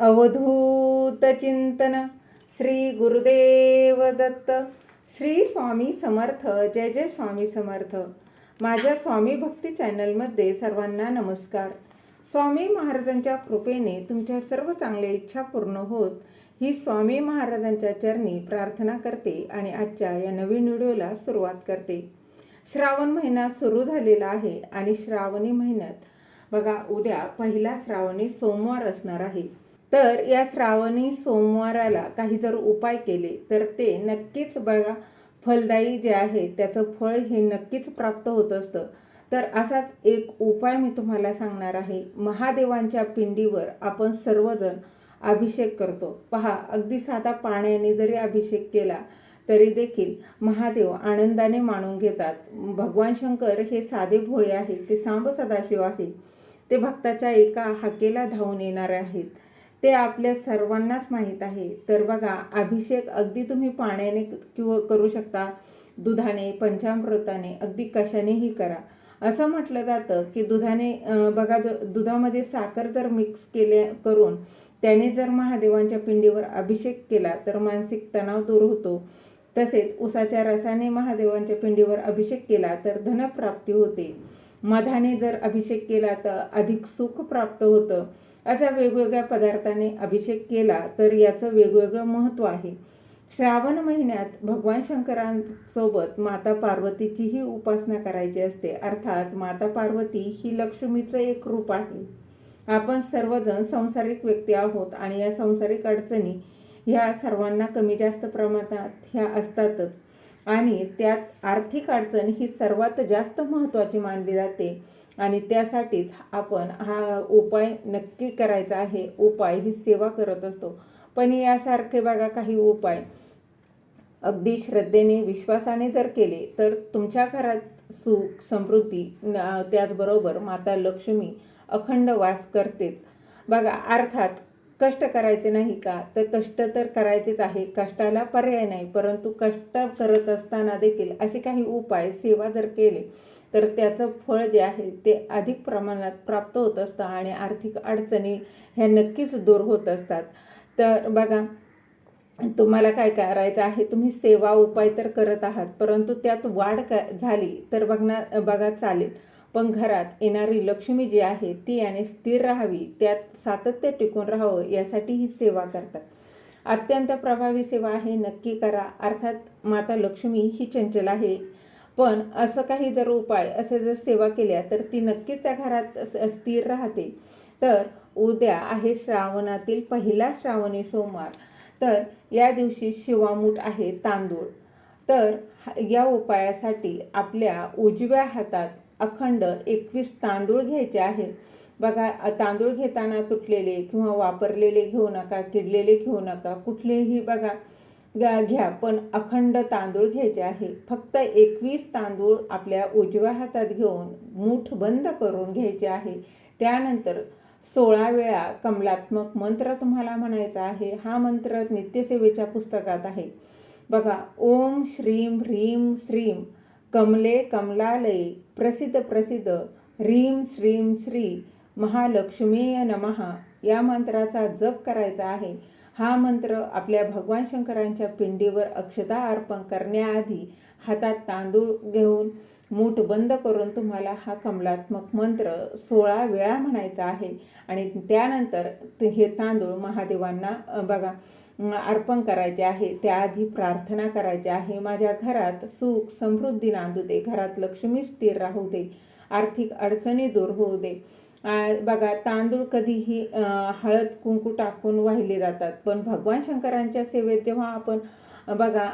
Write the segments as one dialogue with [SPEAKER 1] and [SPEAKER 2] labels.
[SPEAKER 1] अवधूत चिंतन श्री गुरुदेव दत्त. श्री स्वामी समर्थ. जय जय स्वामी समर्थ. माझ्या स्वामी भक्ती चॅनलमध्ये सर्वांना नमस्कार. स्वामी महाराजांच्या कृपेने तुमच्या सर्व चांगल्या इच्छा पूर्ण होत ही स्वामी महाराजांच्या चरणी प्रार्थना करते आणि आजच्या या नवीन व्हिडिओला सुरुवात करते. श्रावण महिना सुरू झालेला आहे आणि श्रावणी महिन्यात बघा उद्या पहिला श्रावणी सोमवार असणार आहे. तर या श्रावणी सोमवाराला काही जर उपाय केले तर ते नक्कीच बघा फलदायी जे आहे त्याचं फळ हे नक्कीच प्राप्त होत असतं. तर असाच एक उपाय मी तुम्हाला सांगणार आहे. महादेवांच्या पिंडीवर आपण सर्वजण अभिषेक करतो. पहा अगदी साधा पाण्याने जरी अभिषेक केला तरी देखील महादेव आनंदाने मानून घेतात. भगवान शंकर हे साधे भोळे आहेत ते सांब सदाशिव आहेत. ते भक्ताच्या एका हाकेला धावून येणारे आहेत. ते आपल्या सर्वांनाच माहीत आहे. तर बघा अभिषेक अगदी तुम्ही पाण्याने किंवा करू शकता दुधाने पंचामृताने अगदी कशानेही करा. असं म्हटलं जातं की दुधाने बघा दुधामध्ये साखर जर मिक्स केले करून त्याने जर महादेवांच्या पिंडीवर अभिषेक केला तर मानसिक तणाव दूर होतो. तसेच उसाच्या रसाने महादेवांच्या पिंडीवर अभिषेक केला तर धनप्राप्ती होते. मधाने जर अभिषेक केला तर अधिक सुख प्राप्त होतं. असा वेगवेगळ्या पदार्थाने अभिषेक केला तर याचं वेगवेगळं महत्त्व आहे. श्रावण महिन्यात भगवान शंकरांसोबत माता पार्वतीचीही उपासना करायची असते. अर्थात माता पार्वती ही लक्ष्मीचं एक रूप आहे. आपण सर्वजण संसारिक व्यक्ती आहोत आणि या संसारिक अडचणी ह्या सर्वांना कमी जास्त प्रमाणात ह्या असतातच. आणि त्यात आर्थिक अडचण ही सर्वात जास्त महत्त्वाची मानली जाते. आणि त्यासाठीच आपण हा उपाय नक्की करायचा आहे. उपाय ही सेवा करत असतो. पण यासारखे बघा काही उपाय. अगदी श्रद्धेने विश्वासाने जर केले तर तुमच्या घरात सुख समृद्धी न- त्याचबरोबर माता लक्ष्मी अखंड वास करतेच. बघा अर्थात कष्ट करायचे नाही का? तर कष्ट तर करायचेच आहे. कष्टाला पर्याय नाही. परंतु कष्ट करत असताना देखील असे काही उपाय सेवा जर केले तर त्याचं फळ जे आहे ते अधिक प्रमाणात प्राप्त होत असतं आणि आर्थिक अडचणी ह्या नक्कीच दूर होत असतात. तर बघा तुम्हाला काय करायचं आहे? तुम्ही सेवा उपाय तर करत आहात परंतु त्यात वाढ का झाली? तर बघणार बघा चालेल. पण घरात येणारी लक्ष्मी जी आहे ती याने स्थिर राहावी त्यात सातत्य टिकून राहावं यासाठी ही सेवा करतात. अत्यंत प्रभावी सेवा आहे नक्की करा. अर्थात माता लक्ष्मी ही चंचल आहे. पण असं काही जर उपाय असे जर सेवा केल्या तर ती नक्कीच त्या घरात स्थिर राहते. तर उद्या आहे श्रावणातील पहिला श्रावणी सोमवार. तर या दिवशी शिवामूठ आहे तांदूळ. तर हा- या उपायासाठी आपल्या उजव्या हातात अखंड एकवीस तांदूळ घ्यायचे आहे बघा तांदूळ घेताना तुटलेले किंवा वापरलेले घेऊ नका किडलेले घेऊ नका कुठलेही बघा घ्या घ्या पण अखंड तांदूळ घ्यायचे आहे. फक्त एकवीस तांदूळ आपल्या उजव्या हातात घेऊन मूठ बंद करून घ्यायचे आहे. त्यानंतर सोळा वेळा कमलात्मक मंत्र तुम्हाला म्हणायचा आहे. हा मंत्र नित्यसेवेच्या पुस्तकात आहे. बघा ओम श्रीम ह्रीम श्रीम कमले कमलालये प्रसिद्ध प्रसिद्ध ह्रीम श्रीम श्री महालक्ष्मीय नमहा या मंत्राचा जप करायचा आहे. हा मंत्र आपल्या भगवान शंकरांच्या पिंडीवर अक्षता अर्पण करण्याआधी हातात तांदूळ घेऊन मूठ बंद करून तुम्हाला हा कमलात्मक मंत्र सोळा वेळा म्हणायचा आहे. आणि त्यानंतर ते हे तांदूळ महादेवांना बघा अर्पण करायचे आहे. त्याआधी प्रार्थना करायची आहे. माझ्या घरात सुख समृद्धी नांदू दे. घरात लक्ष्मी स्थिर राहू दे. आर्थिक अडचणी दूर होऊ दे. बघा तांदूळ कधीही हळद कुंकू टाकून वाहिले जातात. पण भगवान शंकरांच्या सेवेत जेव्हा आपण बघा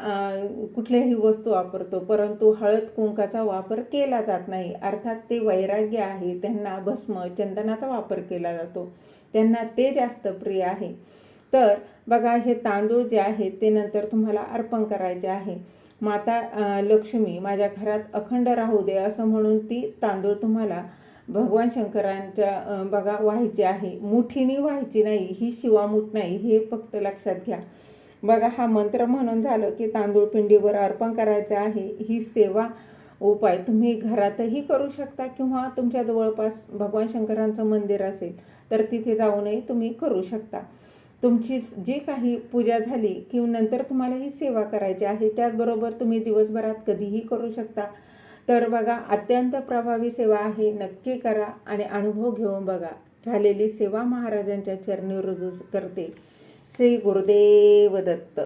[SPEAKER 1] कुठल्याही वस्तू वापरतो परंतु हळद कुंकाचा वापर केला जात नाही. अर्थात ते वैराग्य आहे. त्यांना भस्म चंदनाचा वापर केला जातो. त्यांना ते जास्त प्रिय आहे. तर बघा हे तांदूळ जे आहे ते नंतर तुम्हाला अर्पण करायचे आहे. माता लक्ष्मी माझ्या घरात अखंड राहू दे असं म्हणून ती तांदूळ तुम्हाला भगवान शंकरांच्या बघा व्हायची आहे. मुठीने व्हायची नाही ही शिवामूठ नाही हे फक्त लक्षात घ्या. बघा हा मंत्र म्हणून झालं की तांदूळ पिंडीवर अर्पण करायचं आहे. ही सेवा उपाय तुम्ही घरातही करू शकता किंवा तुमच्या जवळपास भगवान शंकरांचं मंदिर असेल तर तिथे जाऊनही तुम्ही करू शकता. तुमची जी काही पूजा झाली किंवा नंतर तुम्हाला ही सेवा करायची आहे त्याचबरोबर तुम्ही दिवसभरात कधीही करू शकता. तर बघा अत्यंत प्रभावी सेवा आहे नक्की करा आणि अनुभव घेऊन बघा. झालेली सेवा महाराजांच्या चरणी रुजू करते. श्री गुरुदेव दत्त.